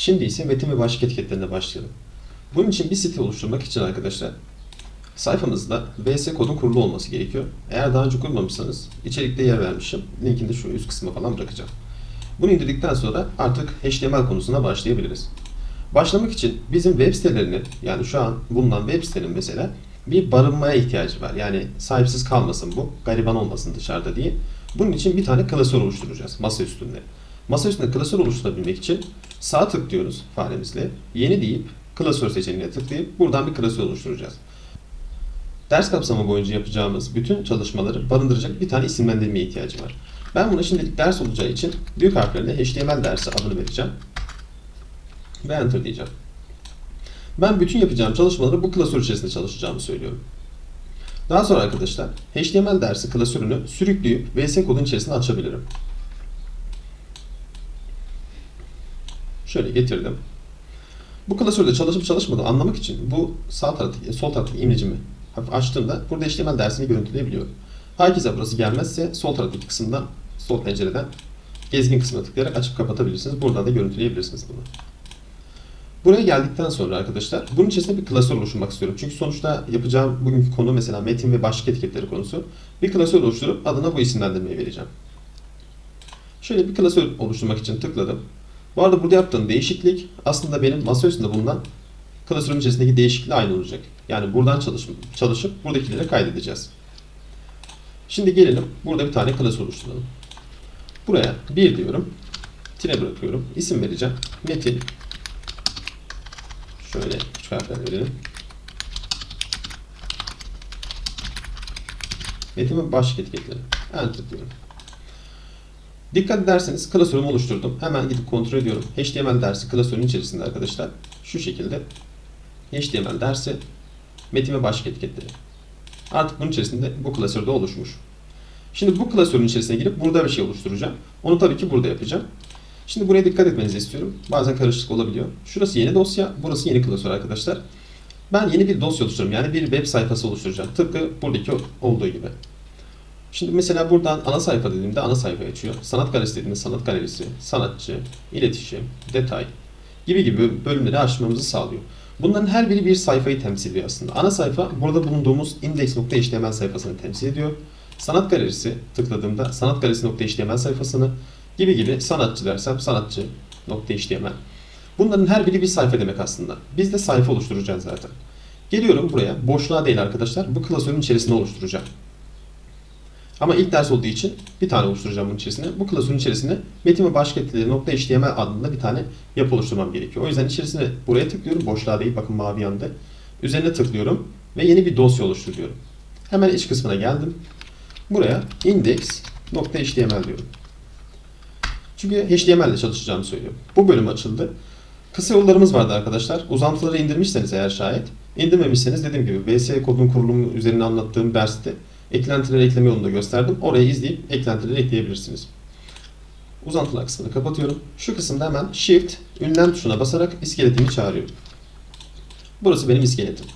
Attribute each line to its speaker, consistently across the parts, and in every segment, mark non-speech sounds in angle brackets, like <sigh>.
Speaker 1: Şimdi ise metin ve başlık etiketlerine başlayalım. Bunun için bir site oluşturmak için arkadaşlar sayfamızda VS kodun kurulu olması gerekiyor. Eğer daha önce kurmamışsanız içerikte yer vermişim. Linkini de şu üst kısma falan bırakacağım. Bunu indirdikten sonra artık HTML konusuna başlayabiliriz. Başlamak için bizim web sitelerinin yani şu an bulunan web sitenin mesela bir barınmaya ihtiyacı var. Yani sahipsiz kalmasın bu, gariban olmasın dışarıda diye. Bunun için bir tane klasör oluşturacağız masa üstünde. Masa üstünde klasör oluşturabilmek için sağ tıklıyoruz faremizle. Yeni deyip klasör seçeneğine tıklayıp buradan bir klasör oluşturacağız. Ders kapsamı boyunca yapacağımız bütün çalışmaları barındıracak bir tane isimlendirmeye ihtiyacı var. Ben buna şimdilik ders olacağı için büyük harflerle HTML dersi adını vereceğim. Ve Enter diyeceğim. Ben bütün yapacağım çalışmaları bu klasör içerisinde çalışacağımı söylüyorum. Daha sonra arkadaşlar HTML dersi klasörünü sürükleyip VS kodun içerisine açabilirim. Şöyle getirdim. Bu klasörde çalışıp çalışmadığını anlamak için bu sağ taraftaki, sol taraftaki imlecimi hafif açtığımda burada HTML dersini görüntüleyebiliyorum. Herkese burası gelmezse sol taraftaki kısımdan, sol pencereden gezgin kısmına tıklayarak açıp kapatabilirsiniz. Buradan da görüntüleyebilirsiniz bunu. Buraya geldikten sonra arkadaşlar bunun içerisinde bir klasör oluşturmak istiyorum. Çünkü sonuçta yapacağım bugünkü konu mesela metin ve başlık etiketleri konusu. Bir klasör oluşturup adına bu isimlendirmeyi vereceğim. Şöyle bir klasör oluşturmak için tıkladım. Bu arada burada yaptığım değişiklik aslında benim masa üstünde bulunan klasörün içerisindeki değişiklikle aynı olacak. Yani buradan çalışıp, çalışıp buradakileri kaydedeceğiz. Şimdi gelelim burada bir tane klasör oluşturalım. Buraya 1 diyorum. Tire bırakıyorum. İsim vereceğim. Metin Şöyle küçük harfler verelim. Metin ve başlık etiketleri. Enter diyorum. Dikkat ederseniz klasörümü oluşturdum. Hemen gidip kontrol ediyorum. HTML dersi klasörün içerisinde arkadaşlar şu şekilde HTML dersi metin ve başlık etiketleri. Artık bunun içerisinde bu klasörde oluşmuş. Şimdi bu klasörün içerisine girip burada bir şey oluşturacağım. Onu tabii ki burada yapacağım. Şimdi buraya dikkat etmenizi istiyorum. Bazen karışıklık olabiliyor. Şurası yeni dosya, burası yeni klasör arkadaşlar. Ben yeni bir dosya oluşturuyorum. Yani bir web sayfası oluşturacağım. Tıpkı buradaki olduğu gibi. Şimdi mesela buradan ana sayfa dediğimde ana sayfa açıyor. Sanat galerisi dediğimde sanat galerisi, sanatçı, iletişim, detay gibi gibi bölümleri açmamızı sağlıyor. Bunların her biri bir sayfayı temsil ediyor aslında. Ana sayfa burada bulunduğumuz index.html sayfasını temsil ediyor. Sanat galerisi tıkladığımda sanat galerisi.html sayfasını gibi gibi sanatçı dersem sanatçı .html. Bunların her biri bir sayfa demek aslında. Biz de sayfa oluşturacağız zaten. Geliyorum buraya. Boşluğa değil arkadaşlar. Bu klasörün içerisinde oluşturacağım. Ama ilk ders olduğu için bir tane oluşturacağım bunun içerisine. Bu klasörün içerisine metin ve başlık etiketleri .html adında bir tane yapı oluşturmam gerekiyor. O yüzden içerisine buraya tıklıyorum. Boşluğa değil bakın mavi yandı. Üzerine tıklıyorum ve yeni bir dosya oluşturuyorum. Hemen iç kısmına geldim. Buraya index.html diyorum. Çünkü HTML ile çalışacağımı söylüyor. Bu bölüm açıldı. Kısa yollarımız vardı arkadaşlar. Uzantıları indirmişseniz eğer şayet, indirmemişseniz dediğim gibi VS kodun kurulumu üzerine anlattığım derste eklentileri ekleme yolunu da gösterdim. Orayı izleyip eklentileri ekleyebilirsiniz. Uzantılar kısmını kapatıyorum. Şu kısımda hemen Shift ünlem tuşuna basarak iskeletimi çağırıyorum. Burası benim iskeletim.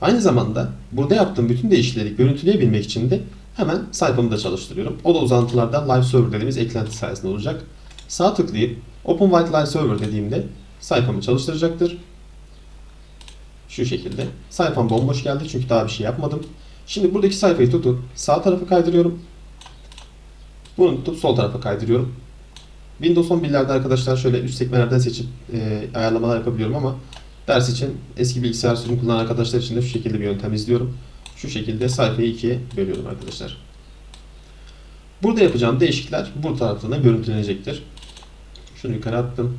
Speaker 1: Aynı zamanda burada yaptığım bütün değişiklikleri görüntüleyebilmek için de Hemen sayfamı da çalıştırıyorum. O da uzantılardan Live Server dediğimiz eklenti sayesinde olacak. Sağ tıklayıp Open White Live Server dediğimde sayfamı çalıştıracaktır. Şu şekilde. Sayfam bomboş geldi çünkü daha bir şey yapmadım. Şimdi buradaki sayfayı tutup sağ tarafa kaydırıyorum. Bunu tutup sol tarafa kaydırıyorum. Windows 11'lerde arkadaşlar şöyle üst sekmelerden seçip e, ayarlamalar yapabiliyorum ama ders için eski bilgisayar sürümü kullanan arkadaşlar için de şu şekilde bir yöntem izliyorum. Şu şekilde sayfayı ikiye bölüyorum arkadaşlar. Burada yapacağım değişiklikler bu taraftan görüntülenecektir. Şunu yukarı attım.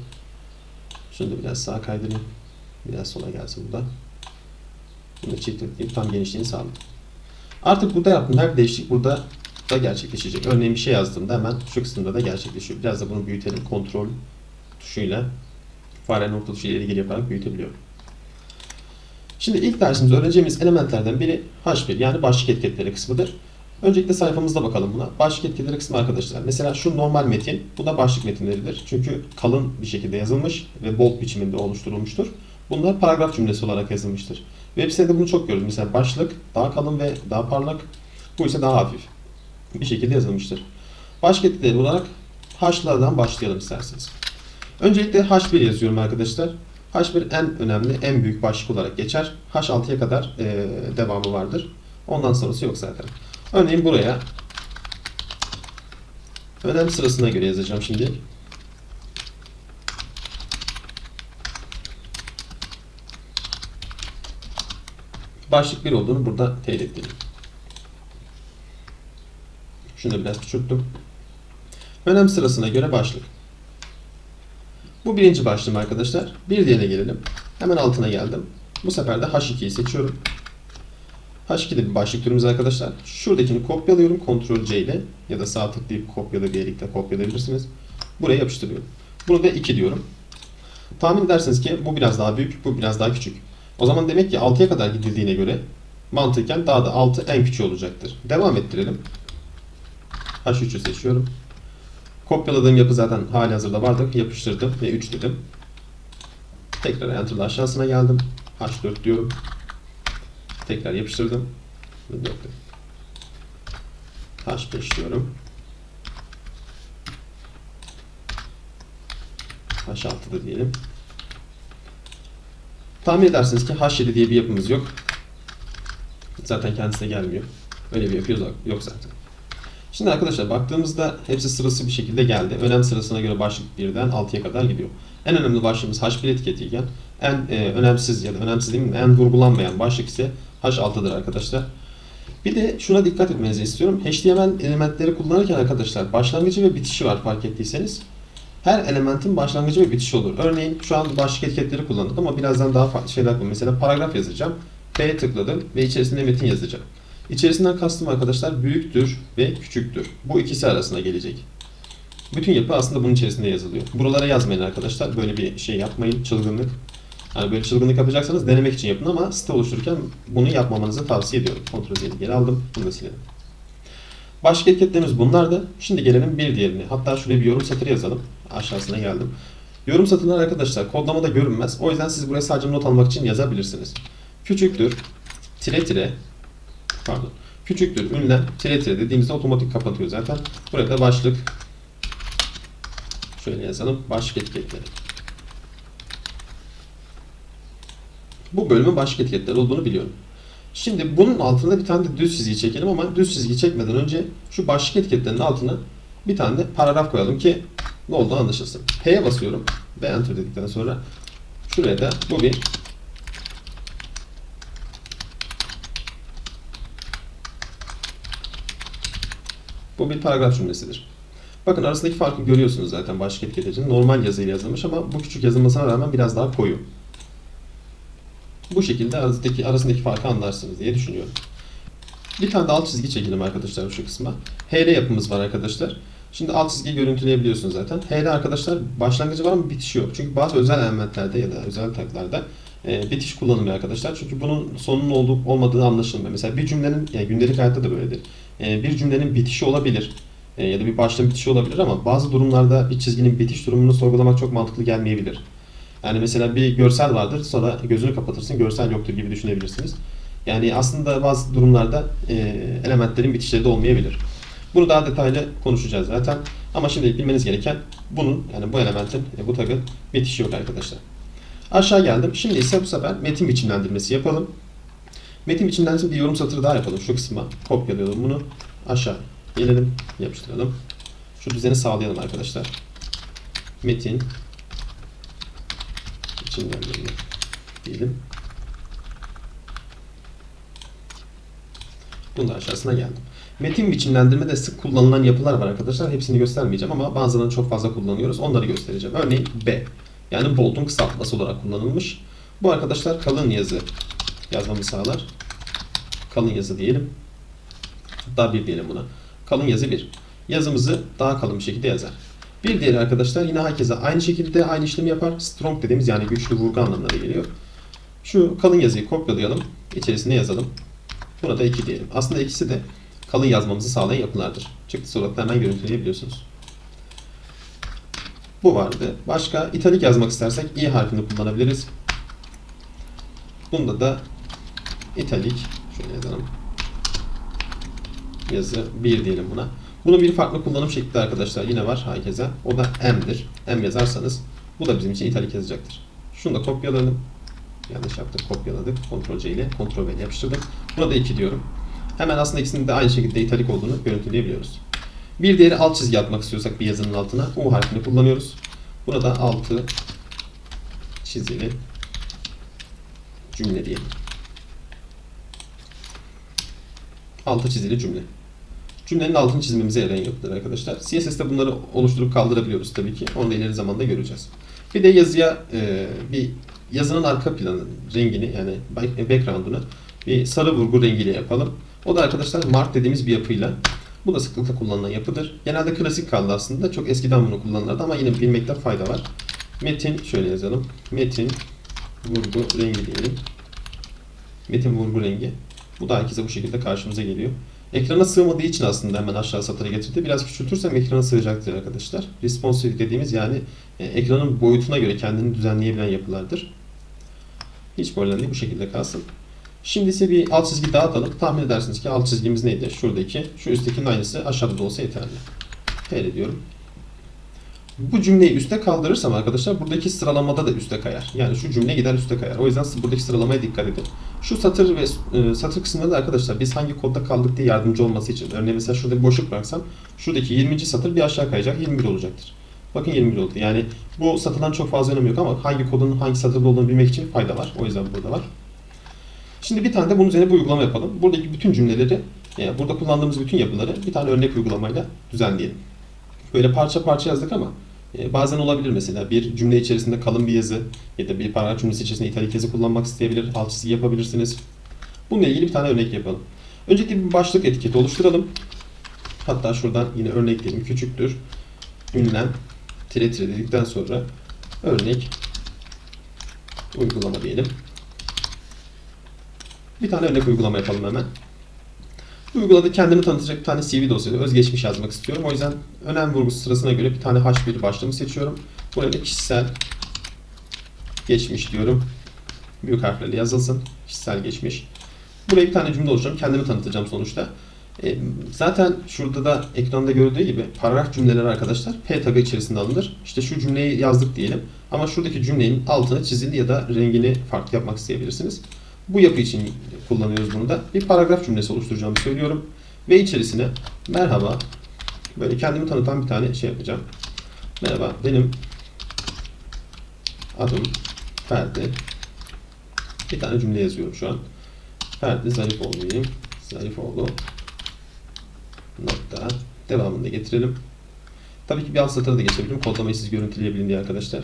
Speaker 1: Şunu da biraz sağa kaydırayım. Biraz sola gelsin bu da. Bunu çift tıklayıp tam genişliğini sağladım. Artık burada yaptığım her değişiklik burada da gerçekleşecek. Örneğin bir şey yazdığımda hemen şu kısımda da gerçekleşiyor. Biraz da bunu büyütelim. Kontrol tuşuyla fare nokta tuşuyla ileri geri yaparak büyütebiliyorum. Şimdi ilk dersimizde öğreneceğimiz elementlerden biri H1 yani başlık etiketleri kısmıdır. Öncelikle sayfamızda bakalım buna. Başlık etiketleri kısmı arkadaşlar. Mesela şu normal metin, bu da başlık metinleridir. Çünkü kalın bir şekilde yazılmış ve bold biçiminde oluşturulmuştur. Bunlar paragraf cümlesi olarak yazılmıştır. Web sitede bunu çok görürüz. Mesela başlık daha kalın ve daha parlak, bu ise daha hafif bir şekilde yazılmıştır. Etiketleri olarak H'lardan başlayalım isterseniz. Öncelikle H1 yazıyorum arkadaşlar. H1 en önemli, en büyük başlık olarak geçer. H6'ya kadar e, devamı vardır. Ondan sonrası yok zaten. Örneğin buraya önem sırasına göre yazacağım şimdi. Başlık 1 olduğunu burada teyit ettim. Şunu da biraz küçülttüm. Önem sırasına göre başlık. Bu birinci başlığım arkadaşlar. Bir diğerine gelelim. Hemen altına geldim. Bu sefer de H2'yi seçiyorum. H2'de bir başlık türümüz arkadaşlar. Şuradakini kopyalıyorum. Ctrl C ile ya da sağ tıklayıp kopyala diyerek de kopyalayabilirsiniz. Buraya yapıştırıyorum. Bunu da 2 diyorum. Tahmin edersiniz ki bu biraz daha büyük, bu biraz daha küçük. O zaman demek ki 6'ya kadar gidildiğine göre mantıken daha da 6 en küçüğü olacaktır. Devam ettirelim. H3'ü seçiyorum. Kopyaladığım yapı zaten hali hazırda vardı. Yapıştırdım ve 3 dedim. Tekrar Enter'la aşağısına geldim. H4 diyorum. Tekrar yapıştırdım. Ve 4 dedim. H5 diyorum. H6'da diyelim. Tahmin edersiniz ki H7 diye bir yapımız yok. Zaten kendisine gelmiyor. Öyle bir yapı yok- zaten. Şimdi arkadaşlar baktığımızda hepsi sırası bir şekilde geldi. Önem sırasına göre başlık birden 6'ya kadar gidiyor. En önemli başlığımız H1 etiketiyken en e, önemsiz ya da önemsiz değil mi? En vurgulanmayan başlık ise H6'dır arkadaşlar. Bir de şuna dikkat etmenizi istiyorum. HTML elementleri kullanırken arkadaşlar başlangıcı ve bitişi var fark ettiyseniz. Her elementin başlangıcı ve bitişi olur. Örneğin şu an başlık etiketleri kullandık ama birazdan daha farklı şeyler kullanıyorum. Mesela paragraf yazacağım. B'ye tıkladım ve içerisinde metin yazacağım. İçerisinden kastım arkadaşlar büyüktür ve küçüktür. Bu ikisi arasına gelecek. Bütün yapı aslında bunun içerisinde yazılıyor. Buralara yazmayın arkadaşlar. Böyle bir şey yapmayın. Çılgınlık. Yani böyle çılgınlık yapacaksanız denemek için yapın ama site oluştururken bunu yapmamanızı tavsiye ediyorum. Kontrol Z'yi geri aldım. Bunu da silelim. Başlık etiketlerimiz bunlardı. Şimdi gelelim bir diğerine. Hatta şuraya bir yorum satırı yazalım. Aşağısına geldim. Yorum satırları arkadaşlar kodlamada görünmez. O yüzden siz buraya sadece not almak için yazabilirsiniz. Küçüktür, tire tire, pardon, küçüktür, ünlem, tire tire dediğimizde otomatik kapatıyor zaten. Buraya da başlık, şöyle yazalım, başlık etiketleri. Bu bölümün başlık etiketleri olduğunu biliyorum. Şimdi bunun altında bir tane de düz çizgi çekelim ama düz çizgi çekmeden önce şu başlık etiketlerinin altına bir tane de paragraf koyalım ki ne olduğu anlaşılsın. P'ye basıyorum ve enter dedikten sonra şuraya da bu bir bu bir paragraf cümlesidir. Bakın arasındaki farkı görüyorsunuz zaten başlık etiketlerinin. Normal yazıyla yazılmış ama bu küçük yazılmasına rağmen biraz daha koyu. Bu şekilde arasındaki, arasındaki farkı anlarsınız diye düşünüyorum. Bir tane de alt çizgi çekelim arkadaşlar şu kısma. HL yapımız var arkadaşlar. Şimdi alt çizgiyi görüntüleyebiliyorsunuz zaten. HL arkadaşlar başlangıcı var ama bitişi yok. Çünkü bazı özel elementlerde ya da özel taglarda e, bitiş kullanılmıyor arkadaşlar. Çünkü bunun sonunun olduğu, olmadığı anlaşılmıyor. Mesela bir cümlenin, yani gündelik hayatta da böyledir. E, bir cümlenin bitişi olabilir. E, ya da bir başlığın bitişi olabilir ama bazı durumlarda bir çizginin bitiş durumunu sorgulamak çok mantıklı gelmeyebilir. Yani mesela bir görsel vardır, sonra gözünü kapatırsın, görsel yoktur gibi düşünebilirsiniz. Yani aslında bazı durumlarda e, elementlerin bitişleri de olmayabilir. Bunu daha detaylı konuşacağız zaten. Ama şimdi bilmeniz gereken bunun, yani bu elementin, e, bu tagın bitişi yok arkadaşlar. Aşağı geldim. Şimdi ise bu sefer metin biçimlendirmesi yapalım. Metin biçimlendirmesi bir yorum satırı daha yapalım şu kısma. Kopyalayalım bunu. Aşağı gelelim, yapıştıralım. Şu düzeni sağlayalım arkadaşlar. Metin biçimlendirme diyelim. Bunun aşağısına geldim. Metin biçimlendirmede sık kullanılan yapılar var arkadaşlar. Hepsini göstermeyeceğim ama bazılarını çok fazla kullanıyoruz. Onları göstereceğim. Örneğin B. Yani bold'un kısaltması olarak kullanılmış. Bu arkadaşlar kalın yazı yazmamı sağlar. Kalın yazı diyelim. Hatta bir diyelim buna. Kalın yazı bir. Yazımızı daha kalın bir şekilde yazar. Bir diğeri arkadaşlar yine herkese aynı şekilde aynı işlemi yapar. Strong dediğimiz yani güçlü vurgu anlamına geliyor. Şu kalın yazıyı kopyalayalım. içerisine yazalım. Buna da 2 diyelim. Aslında ikisi de kalın yazmamızı sağlayan yapılardır. Çıktı suratla hemen görüntüleyebiliyorsunuz. Bu vardı. Başka italik yazmak istersek i harfini kullanabiliriz. Bunda da italik şöyle yazalım. Yazı 1 diyelim buna. Bunun bir farklı kullanım şekli arkadaşlar yine var herkese. O da m'dir. M yazarsanız Bu da bizim için italik yazacaktır. Şunu da kopyaladım. Yanlış yaptık. Kopyaladık. Ctrl C ile Ctrl V ile yapıştırdım. Buna da 2 diyorum. Hemen aslında ikisinin de aynı şekilde italik olduğunu görüntüleyebiliyoruz. Bir diğeri alt çizgi atmak istiyorsak bir yazının altına U harfini kullanıyoruz. Buna da altı çizili cümle diyelim. Altı çizili cümle. Cümlenin altını çizmemize yarayan yapıdır arkadaşlar. CSS'de bunları oluşturup kaldırabiliyoruz tabii ki. Onu da ileri zamanda göreceğiz. Bir de yazıya e, bir yazının arka planı rengini yani back- background'unu bir sarı vurgu rengiyle yapalım. O da arkadaşlar mark dediğimiz bir yapıyla. Bu da sıklıkla kullanılan yapıdır. Genelde klasik kaldı aslında. Çok eskiden bunu kullanırlardı ama yine bilmekte fayda var. Metin şöyle yazalım. Metin vurgu rengi diyelim. Metin vurgu rengi. Bu da herkese bu şekilde karşımıza geliyor. Ekrana sığmadığı için aslında hemen aşağı satıra getirdi. Biraz küçültürsem ekrana sığacaktır arkadaşlar. Responsive dediğimiz yani e, ekranın boyutuna göre kendini düzenleyebilen yapılardır. Hiç problem değil bu şekilde kalsın. Şimdi ise bir alt çizgi daha atalım. Tahmin edersiniz ki alt çizgimiz neydi? Şuradaki. Şu üsttekinin aynısı aşağıda da olsa yeterli. P diyorum. Bu cümleyi üste kaldırırsam arkadaşlar buradaki sıralamada da üste kayar. Yani şu cümle gider üste kayar. O yüzden buradaki sıralamaya dikkat edin. Şu satır ve e, satır kısmında da arkadaşlar biz hangi kodda kaldık diye yardımcı olması için. Örneğin mesela şurada bir boşluk bıraksam şuradaki 20. satır bir aşağı kayacak 21 olacaktır. Bakın 21 oldu. Yani bu satıdan çok fazla önemi yok ama hangi kodun hangi satırda olduğunu bilmek için fayda var. O yüzden burada var. Şimdi bir tane de bunun üzerine bir uygulama yapalım. Buradaki bütün cümleleri, yani burada kullandığımız bütün yapıları bir tane örnek uygulamayla düzenleyelim. Böyle parça parça yazdık ama e, bazen olabilir mesela bir cümle içerisinde kalın bir yazı ya da bir paragraf cümlesi içerisinde italik yazı kullanmak isteyebilir, alt çizgi yapabilirsiniz. Bununla ilgili bir tane örnek yapalım. Öncelikle bir başlık etiketi oluşturalım. Hatta şuradan yine örnek diyelim küçüktür. Ünlem tire tire dedikten sonra örnek uygulama diyelim. Bir tane örnek uygulama yapalım hemen. Bu uygulamada kendimi tanıtacak bir tane CV dosyası, özgeçmiş yazmak istiyorum. O yüzden önem vurgusu sırasına göre bir tane H1 başlığımı seçiyorum. Buraya kişisel geçmiş diyorum. Büyük harflerle yazılsın. Kişisel geçmiş. Buraya bir tane cümle oluşturuyorum. Kendimi tanıtacağım sonuçta. E, zaten şurada da ekranda gördüğü gibi paragraf cümleleri arkadaşlar P tagı içerisinde alınır. İşte şu cümleyi yazdık diyelim. Ama şuradaki cümlenin altını çizili ya da rengini farklı yapmak isteyebilirsiniz. Bu yapı için kullanıyoruz bunu da. Bir paragraf cümlesi oluşturacağımı söylüyorum. Ve içerisine merhaba böyle kendimi tanıtan bir tane şey yapacağım. Merhaba benim adım Ferdi. Bir tane cümle yazıyorum şu an. Ferdi Zarifoğlu diyeyim. Zarifoğlu nokta. Devamını da getirelim. Tabii ki bir alt satıra da geçebilirim. Kodlamayı siz görüntüleyebilin diye arkadaşlar.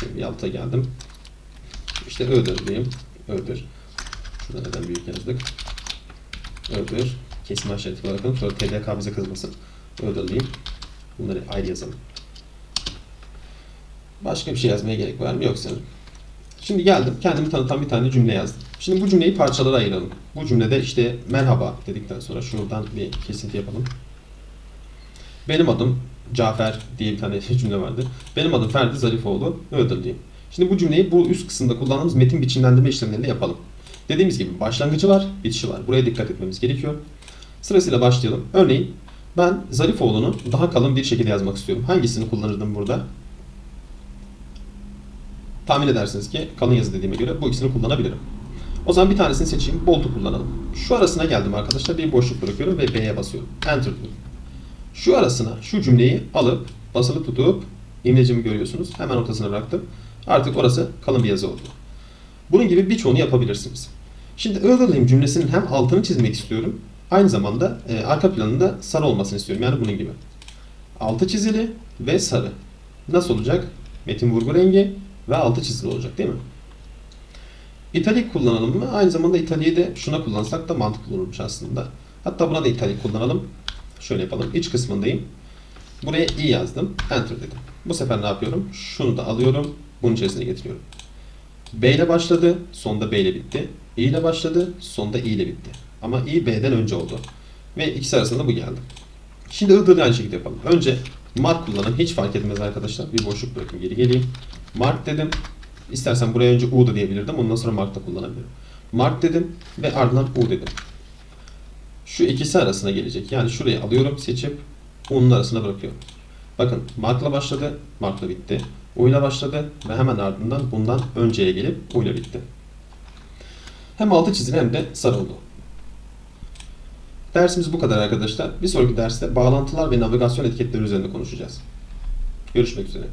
Speaker 1: Şimdi bir alta geldim. İşte Ö'dür Ö'dür. Şurada neden büyük yazdık. Ö'dür. Kesim işareti bırakalım. Sonra TDK bize kızmasın. Ö'dür diyeyim. Bunları ayrı yazalım. Başka bir şey yazmaya gerek var mı? Yok sanırım. Şimdi geldim. Kendimi tanıtan bir tane cümle yazdım. Şimdi bu cümleyi parçalara ayıralım. Bu cümlede işte merhaba dedikten sonra şuradan bir kesinti yapalım. Benim adım Cafer diye bir tane <laughs> cümle vardı. Benim adım Ferdi Zarifoğlu. Ödül diyeyim. Şimdi bu cümleyi bu üst kısımda kullandığımız metin biçimlendirme işlemleriyle yapalım. Dediğimiz gibi başlangıcı var, bitişi var. Buraya dikkat etmemiz gerekiyor. Sırasıyla başlayalım. Örneğin ben Zarifoğlu'nu daha kalın bir şekilde yazmak istiyorum. Hangisini kullanırdım burada? Tahmin edersiniz ki kalın yazı dediğime göre bu ikisini kullanabilirim. O zaman bir tanesini seçeyim. Bold'u kullanalım. Şu arasına geldim arkadaşlar. Bir boşluk bırakıyorum ve B'ye basıyorum. Enter diyorum. Şu arasına şu cümleyi alıp basılı tutup imlecimi görüyorsunuz. Hemen ortasına bıraktım. Artık orası kalın bir yazı oldu. Bunun gibi birçoğunu yapabilirsiniz. Şimdi Earl'layım cümlesinin hem altını çizmek istiyorum. Aynı zamanda e, arka planında sarı olmasını istiyorum. Yani bunun gibi. Altı çizili ve sarı. Nasıl olacak? Metin vurgu rengi ve altı çizili olacak değil mi? İtalik kullanalım mı? Aynı zamanda italiği de şuna kullansak da mantıklı olurmuş aslında. Hatta buna da italik kullanalım. Şöyle yapalım. İç kısmındayım. Buraya i yazdım. Enter dedim. Bu sefer ne yapıyorum? Şunu da alıyorum. Bunun içerisine getiriyorum. B ile başladı. Sonda B ile bitti. I ile başladı. Sonda I ile bitti. Ama I B'den önce oldu. Ve ikisi arasında bu geldi. Şimdi I'da da aynı şekilde yapalım. Önce mark kullanın. Hiç fark etmez arkadaşlar. Bir boşluk bırakın. Geri geleyim. Mark dedim. İstersen buraya önce U da diyebilirdim. Ondan sonra Mark da kullanabilirim. Mark dedim ve ardından U dedim. Şu ikisi arasına gelecek. Yani şurayı alıyorum seçip U'nun arasına bırakıyorum. Bakın Mark'la başladı, Mark'la bitti. U ile başladı ve hemen ardından bundan önceye gelip U ile bitti. Hem altı çizili hem de sarı oldu. Dersimiz bu kadar arkadaşlar. Bir sonraki derste bağlantılar ve navigasyon etiketleri üzerinde konuşacağız. Görüşmek üzere.